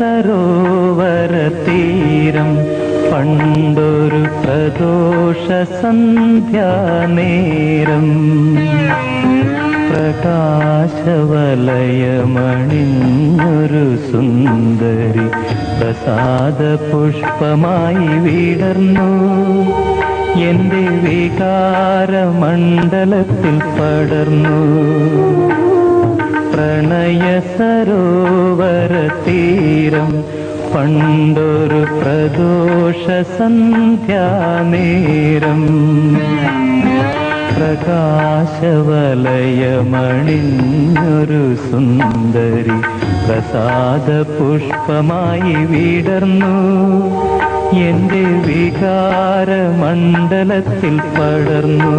സരോവര തീരം പണ്ടൊരു പ്രദോഷ സന്ധ്യാനേരം. പ്രകാശവലയമണിഞ്ഞൊരു സുന്ദരി പ്രസാദ പുഷ്പമായി വിടർന്നു. എന്റെ വികാരമണ്ഡലത്തിൽ പടർന്നു. സരോവര തീരം പണ്ടൊരു പ്രദോഷ സന്ധ്യാനേരം. പ്രകാശവലയമണിഞ്ഞൊരു സുന്ദരി പ്രസാദ പുഷ്പമായി വിടർന്നു. എന്റെ വികാരമണ്ഡലത്തിൽ പടർന്നു.